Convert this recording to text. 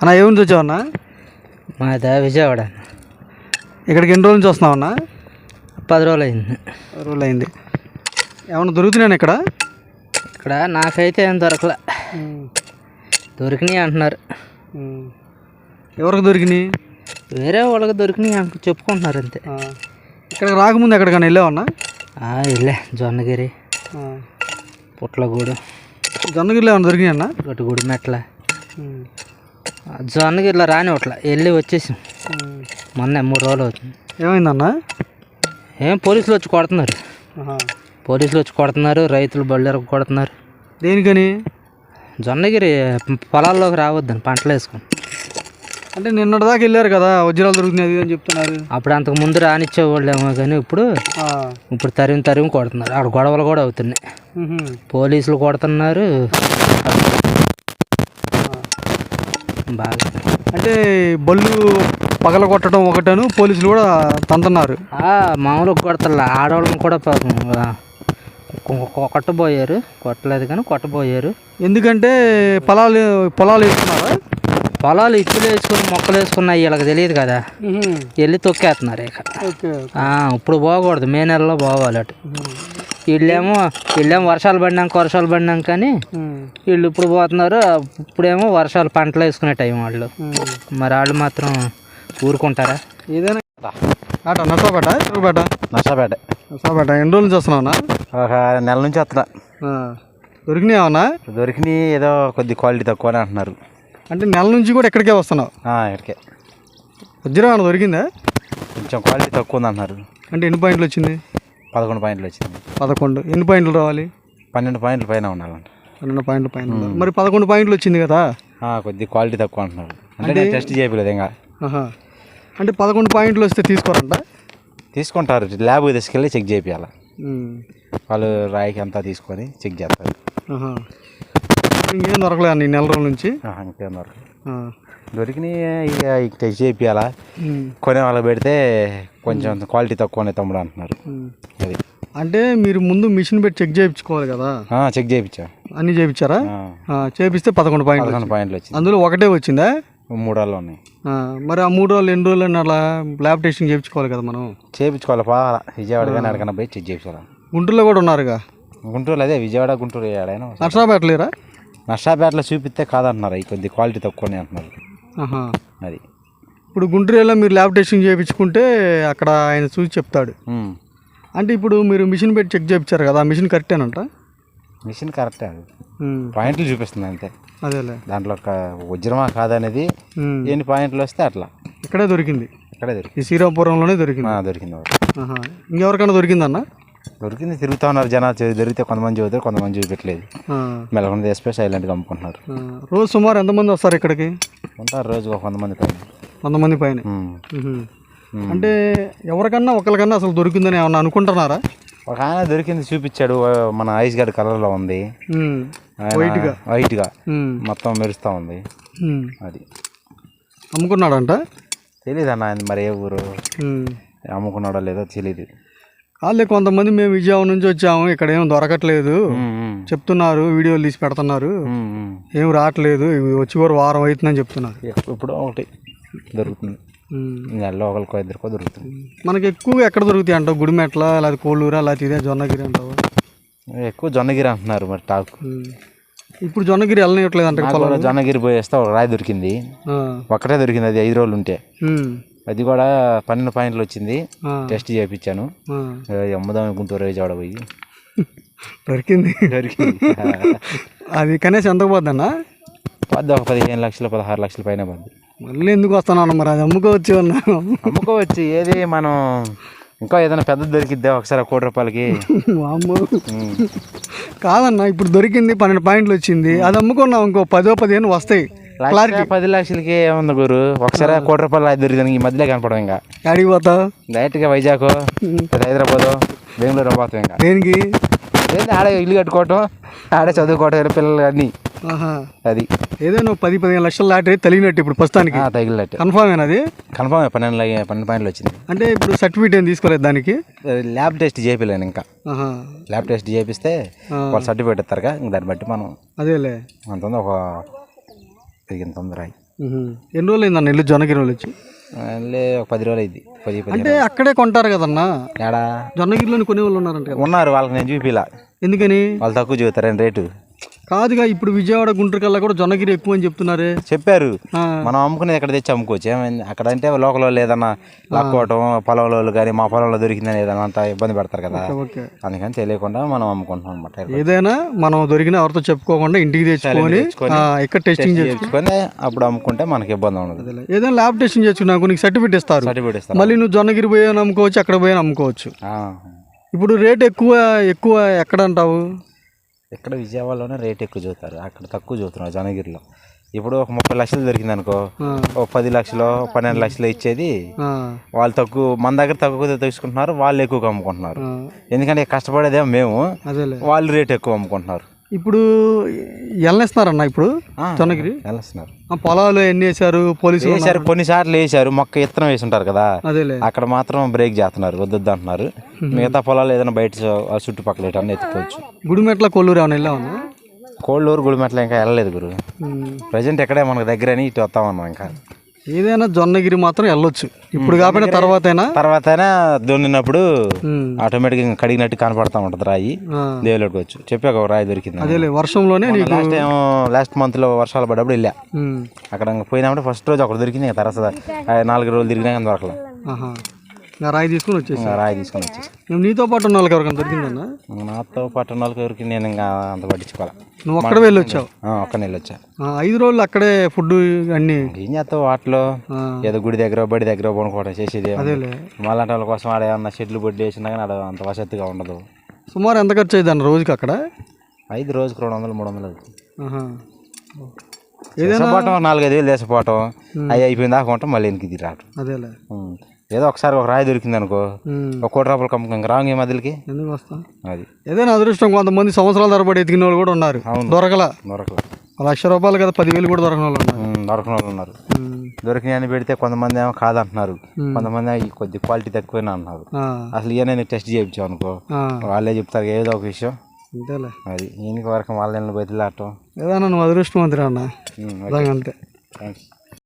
అన్న ఏ నుంచి వచ్చావన్నా మాదా విజయవాడ ఇక్కడికి ఎన్ని రోజుల నుంచి వస్తున్నావన్నా పది రోజులు అయింది రోజులు అయింది ఏమన్నా దొరుకుతున్నాను ఇక్కడ? ఇక్కడ నాకైతే ఏం దొరకలే. దొరికినాయి అంటున్నారు. ఎవరికి దొరికినాయి? వేరే వాళ్ళకి దొరికినాయి అంటూ చెప్పుకుంటున్నారు అంతే. ఆ. ఇక్కడికి రాకముందు ఎక్కడికైనా వెళ్ళావన్నా వెళ్ళే. జొన్నగిరి. పుట్లగూడు జొన్నగిరిలో ఏమన్నా దొరికినాయి అన్న? గట్టుగూడు మెట్ల. ఆ, జొన్నగిరిలో రానివట్ల వెళ్ళి వచ్చేసాం. మొన్న మూడు రోజులు అవుతుంది. ఏమైందన్నా? ఏం పోలీసులు వచ్చి కొడుతున్నారు. పోలీసులు వచ్చి కొడుతున్నారు రైతులు బళ్ళెరకు కొడుతున్నారు. దేనికని? జొన్నగిరి పొలాల్లోకి రావద్దని పంటలు వేసుకొని. అంటే నిన్నటిదాకా వెళ్ళారు కదా వజ్రాలు దొరుకుతున్నాయి అని చెప్తున్నారు. అప్పుడు అంతకు ముందు రానిచ్చేవాళ్ళేమో కానీ ఇప్పుడు. ఇప్పుడు తరిమి తరిమి కొడుతున్నారు. అక్కడ గొడవలు కూడా అవుతున్నాయి. పోలీసులు కొడుతున్నారు. బాగా అంటే బళ్ళు పగల కొట్టడం ఒకటను పోలీసులు కూడా తంతున్నారు. మామూలుగా కొడతలే. ఆడవాళ్ళని కూడా పాపం కొట్టబోయారు. కొట్టలేదు కానీ కొట్టబోయారు. ఎందుకంటే పొలాలు పొలాలు వేస్తున్నారా? పొలాలు ఇచ్చులు వేసుకుని మొక్కలు వేసుకున్నాయి వీళ్ళకి తెలియదు కదా. వెళ్ళి తొక్కేస్తున్నారు ఇక. ఇప్పుడు పోకూడదు. మే నెలలో పోవాలి అటు. వీళ్ళేమో వీళ్ళేమో వర్షాలు పడినాక వర్షాలు పడినాక కానీ వీళ్ళు ఇప్పుడు పోతున్నారు ఇప్పుడేమో వర్షాలు పంటలు వేసుకునే టైం వాళ్ళు. మరి వాళ్ళు మాత్రం ఊరుకుంటారా? ఏదైనా ఆట నర్సాపేట చెరువుపేట నర్సాపేట. నర్సాపేట ఎన్ని రోజుల నుంచి వస్తున్నావునా? ఒక నెల నుంచి వస్తున్నా. దొరికినాయి ఏమన్నా దొరికినాయి ఏదో కొద్ది క్వాలిటీ తక్కువ అని అంటున్నారు. అంటే నెల నుంచి కూడా ఎక్కడికే వస్తున్నావు? ఆ, ఇక్కడికే. వజ్రం దొరికిందా? కొంచెం క్వాలిటీ తక్కువ ఉంది అంటున్నారు. అంటే ఎన్ని పాయింట్లు వచ్చింది? పదకొండు పాయింట్లు వచ్చింది. పదకొండు. ఎన్ని పాయింట్లు రావాలి? పన్నెండు పాయింట్ల పైన ఉండాలంట పన్నెండు పాయింట్లు పైన? మరి పదకొండు పాయింట్లు వచ్చింది కదా? ఆ, కొద్ది క్వాలిటీ తక్కువ అంటున్నారు అంటే నేను టెస్ట్ చేయలేదు ఇంకా. ఆహా. అంటే పదకొండు పాయింట్లు వస్తే తీసుకోరంట? తీసుకుంటారు. ల్యాబ్ తీసుకెళ్ళి చెక్ చేయాలి ఉమ్. వాళ్ళు రాయికి అంతా తీసుకొని చెక్ చేస్తారు. ఆహా. ఇంకేం దొరకలేదు అన్న ఈ నెల రోజుల నుంచి? ఆ, ఇంకేం దొరకదు ఆ. దొరికినాయి ఇక ఇక ఉమ్. కొనే వాళ్ళకి పెడితే కొంచెం క్వాలిటీ తక్కువనే తమ్ముడు అంటున్నారు. అది. అంటే మీరు ముందు మిషన్ పెట్టి చెక్ చేయించుకోవాలి కదా? చెక్ చేయించా. అన్నీ చేయించారా? చేపిస్తే పదకొండు పాయింట్లు పదకొండు పాయింట్లు వచ్చింది. అందులో ఒకటే వచ్చిందా? మూడు వాళ్ళు ఉన్నాయి మరి ఆ మూడు రోజులు ఎన్ని రోజులు అలా ల్యాబ్ టెస్టింగ్ చేయించుకోవాలి కదా మనం? చేయించుకోవాలి విజయవాడ కానీ ఎక్కడికైనా పోయి చెక్ చేయించాలి. గుంటూరులో కూడా ఉన్నారుగా? గుంటూరు అదే విజయవాడ గుంటూరు ఏడైనా నర్సాపేట లేరా నర్సాపేటలో చూపిస్తే కాదంటున్నారు ఈ కొద్ది క్వాలిటీ తక్కువనే అంటున్నారు. అది. ఇప్పుడు గుంటూరులో మీరు ల్యాబ్ టెస్టింగ్ చేయించుకుంటే అక్కడ ఆయన చూసి చెప్తాడు. అంటే ఇప్పుడు మీరు మిషన్ పెట్టి చెక్ చేయించారు కదా ఆ మిషన్ కరెక్టేనంట మిషన్ కరెక్టే అది. పాయింట్లు చూపిస్తుంది అంతే. అదేలే. దాంట్లో ఒక వజ్రమా కాదనేది ఎన్ని పాయింట్లు వస్తే అట్లా. ఇక్కడే దొరికింది. ఇక్కడే దొరికింది. ఈ శ్రీరామపురంలోనే దొరికింది. దొరికింది. ఇంకెవరికైనా దొరికిందన్న? దొరికింది తిరుగుతూ ఉన్నారు జనాలు. దొరికితే కొంతమంది చదువుతారు కొంతమంది చూపించట్లేదు ఆ, మెలకొని తీసిపోయి సైలెంట్గా అమ్ముకుంటున్నారు. రోజు సుమారు ఎంతమంది వస్తారు ఇక్కడికి? ఉంటారు రోజు ఒక కొంతమంది పైన. వంద మంది పైన. ఉహుం. ఉమ్. అంటే ఎవరికన్నా ఒకరికన్నా అసలు దొరికిందని ఏమన్నా అనుకుంటున్నారా? ఒక ఆయన దొరికింది చూపించాడు మన ఐస్ గడ్ కలర్లో ఉంది. వైట్గా. వైట్గా. మొత్తం మెరుస్తూ ఉంది. అది. అమ్ముకున్నాడంట? తెలియదు అన్న ఆయన మరి ఏ ఊరు. అమ్ముకున్నాడో లేదో తెలియదు వాళ్ళే కొంతమంది మేము విజయవాడ నుంచి వచ్చాము ఇక్కడ ఏం దొరకట్లేదు. చెప్తున్నారు వీడియోలు తీసి పెడుతున్నారు. ఏం రావట్లేదు ఇవి వచ్చి కూడా వారం అవుతుందని చెప్తున్నారు. ఇప్పుడు ఒకటి దొరుకుతుంది. నెలలో ఒకరికో ఇద్దరికో దొరుకుతుంది. మనకి ఎక్కువగా ఎక్కడ దొరుకుతాయి అంటావు? గుడిమెట్ల లేదా కోళ్ళూరా లేకపోతే ఇదే జొన్నగిరి అంటావు? ఎక్కువ జొన్నగిరి అంటున్నారు మరి టాక్. ఇప్పుడు జొన్నగిరి వెళ్ళనివ్వట్లేదు అంటే జొన్నగిరి పోయేస్తే ఒక రాయి దొరికింది. ఒక్కటే దొరికింది అది ఐదు రోజులు ఉంటే. అది కూడా పన్నెండు పాయింట్లు వచ్చింది. టెస్ట్ చేయించాను. అమ్ముదాం గుంటూరు విజయవాడ పోయి. దొరికింది. దొరికింది. అది కనీసం ఎంత పోద్దన్నా? పద్దు ఒక పదిహేను లక్షలు పదహారు లక్షల పైన పద్దు. మళ్ళీ ఎందుకు వస్తున్నాను మరి? అది అమ్ముకోవచ్చు అమ్ముకోవచ్చు. ఏది మనం ఇంకా ఏదైనా పెద్దది దొరికిద్దా? ఒకసారి కోటి రూపాయలకి. కాదన్నా ఇప్పుడు దొరికింది పన్నెండు పాయింట్లు వచ్చింది. అది అమ్ముకున్నాం ఇంకో పదో పదిహేను వస్తాయి. లక్ష పది లక్షలకి ఏముంది గురు? ఒకసారి కోటి రూపాయలు దొరికింది ఈ మధ్యలో కనపడం ఇంకా. ఆడికి పోతావు? డైరెక్ట్గా వైజాగ్ హైదరాబాద్ బెంగళూరు పోతాం ఇంకా. దేనికి? ఏంది ఆడే ఇల్లు కట్టుకోవటం? ఆడే చదువుకోవటం పిల్లలు అన్నీ. అది. ఏదో నువ్వు పది పదిహేను లక్షల లాటరీ తలిగినట్టు ఇప్పుడు ప్రస్తుతానికి. ఆ, తగిలినట్టు. కన్ఫామ్ అది? కన్ఫామ్ పన్నెండు పన్నెండు పాయింట్లు వచ్చింది. అంటే ఇప్పుడు సర్టిఫికేట్ ఏం తీసుకోలేదు దానికి? ల్యాబ్ టెస్ట్ చేయలేను ఇంకా. ల్యాబ్ టెస్ట్ చేపిస్తే. వాళ్ళు సర్టిఫికేట్ ఇస్తారుగా ఇంక దాన్ని బట్టి మనం అదేలే. అంత ఒక రాయి ఉహు. ఎన్ని రోజులు అయిందన్న ఇల్లు జొన్నగిరి వాళ్ళు వచ్చి ఒక పది రోజులు అయింది. పది పది అంటే అక్కడే కొంటారు కదన్నా? ఏడా జొన్నగిరిలోని కొనే వాళ్ళు ఉన్నారంట కదా. ఉన్నారు వాళ్ళకి నేను చూపిలా. ఎందుకని? వాళ్ళు తక్కువ చూస్తారని రేటు? కాదుగా ఇప్పుడు విజయవాడ గుంటూరు కల్లా కూడా జొన్నగిరి ఎక్కువ అని చెప్తున్నారే. చెప్పారు. మనం అమ్ముకునేది ఎక్కడ తెచ్చి అమ్ముకోవచ్చు? ఏమైంది? అక్కడ అంటే లోకల్ వాళ్ళు ఏదన్నా లాక్కోవటం పొలంలో కానీ మా పొలంలో దొరికిందని ఏదన్నా అంత ఇబ్బంది పెడతారు కదా. అందుకని తెలియకుండా మనం అమ్ముకుంటాం అనమాట ఏదైనా మనం దొరికిన ఎవరితో చెప్పుకోకుండా ఇంటికి తెచ్చుకొని ఇక్కడ టెస్టింగ్ చేసి తెచ్చుకొని అప్పుడు అమ్ముకుంటే మనకి ఇబ్బంది ఉండదు. ఏదైనా ల్యాబ్ టెస్టింగ్ చేసుకున్నాకు నీకు సర్టిఫికేట్ ఇస్తారు. సర్టిఫికేట్ ఇస్తారు. మళ్ళీ నువ్వు జొన్నగిరి పోయి అమ్ముకోవచ్చు అక్కడ పోయి అమ్ముకోవచ్చు. ఇప్పుడు రేట్ ఎక్కువ ఎక్కువ ఎక్కడ అంటావు? ఇక్కడ విజయవాడలోనే రేట్ ఎక్కువ చూస్తారు. అక్కడ తక్కువ చూస్తున్నారు జనగిరిలో. ఇప్పుడు ఒక ముప్పై లక్షలు దొరికింది అనుకో ఒక పది లక్షలు పన్నెండు లక్షలు ఇచ్చేది వాళ్ళు తక్కువ మన దగ్గర తక్కువ తీసుకుంటున్నారు వాళ్ళు ఎక్కువగా అమ్ముకుంటున్నారు. ఎందుకంటే కష్టపడేదేమో మేము వాళ్ళు రేట్ ఎక్కువ అమ్ముకుంటున్నారు. ఇప్పుడు ఎల్లనేస్తున్నారన్న ఇప్పుడు ఆ, జొన్నగిరి వెళ్ళొస్తున్నారు పొలాలు ఎన్ని వేసారు పోలీసులు వేసారు కొన్నిసార్లు వేసారు మొక్క ఇత్తనం వేసి ఉంటారు కదా అక్కడ మాత్రం బ్రేక్ చేస్తున్నారు వద్దొద్దు అంటున్నారు మిగతా పొలాలు ఏదైనా బయట చుట్టుపక్కల ఎత్తుకోవచ్చు. గుడిమెట్ల కొల్లూరు ఏమైనా వెళ్ళావన్నా కోళ్ళూరు గుడిమెట్ల ఇంకా వెళ్ళలేదు గురు. ప్రజెంట్ ఎక్కడే మనకు దగ్గరని ఇటు వస్తామన్నాం ఇంకా. ఏదైనా జొన్నగిరి మాత్రం వెళ్ళొచ్చు. ఇప్పుడు కాకపోయినా తర్వాత అయినా తర్వాత అయినా దున్నినప్పుడు ఉమ్, ఆటోమేటిక్గా ఇంకా కడిగినట్టు కనపడతా ఉంటుంది రాయి. ఆ, దేవుళ్ళకి వచ్చు. చెప్పాక ఒక రాయి దొరికింది అదేలే వర్షంలోనే నీకు లాస్ట్ టైం లాస్ట్ మంత్లో వర్షాలు పడ్డప్పుడు వెళ్ళా. అక్కడ పోయినప్పుడు ఫస్ట్ రోజు ఒకటి దొరికింది తర్వాత నాలుగు రోజులు తిరిగినా కానీ దొరకలే రాయి తీసుకుని వచ్చేసి. రాయి తీసుకొని వచ్చేసి. మేము నీతో పాటు ఉన్న వాళ్ళకి ఎవరికైనా దొరికిందన్నా? నాతో పాటు ఉన్న వాళ్ళకి ఎవరికి నేను ఇంకా అంత పట్టించుకోవాలి. నువ్వు అక్కడ వెళ్ళి వచ్చావు ఒక్క నెల వచ్చా ఐదు రోజులు అక్కడే ఫుడ్ అన్నీ ఏం చేస్తావు వాటిలో? ఏదో గుడి దగ్గర బడి దగ్గర కొనుక్కోవడం చేసేది మళ్ళంటి వాళ్ళ కోసం ఆడ ఏమన్నా షెడ్లు బొడ్డు వేసినా కానీ ఆడ అంత వసతిగా ఉండదు. సుమారు ఎంత ఖర్చు అయ్యింది అన్న రోజుకి అక్కడ? ఐదు రోజుకి రెండు వందలు మూడు వందలు. అవుతుంది. దేశపోవటం నాలుగైదు వేలు దేశపోవటం అవి అయిపోయిన దాకా ఉంటాం మళ్ళీ వెనక్కి రావటం. అదేలే. ఏదో ఒకసారి ఒక రాయి దొరికింది అనుకో ఒక కోటి రూపాయలు కమ్ముకు ఇంకా రాంగ్ ఏ మధ్యలకి. ఎందుకు వస్తాం? అది. ఏదైనా అదృష్టం కొంతమంది సంవత్సరాల తరబడి ఎతికిన వాళ్ళు కూడా ఉన్నారు. అవును. దొరకల. దొరకదు లక్ష రూపాయలు కదా పదివేలు కూడా దొరకని వాళ్ళు ఉన్నారు. దొరకని వాళ్ళు ఉన్నారు. దొరికినాయని పెడితే కొంతమంది ఏమో కాదంటున్నారు. కొంతమంది ఈ కొద్ది క్వాలిటీ తక్కువైనా అంటున్నారు అసలు ఇవన్నీ టెస్ట్ చేయించావు అనుకో వాళ్ళే చెప్తారు ఏదో ఒక విషయం. అంతేలే. అది. ఈయనకి వరకు వాళ్ళని బదిలాడటం ఏదైనా నువ్వు అదృష్టవంతురా అన్న అంతే థ్యాంక్స్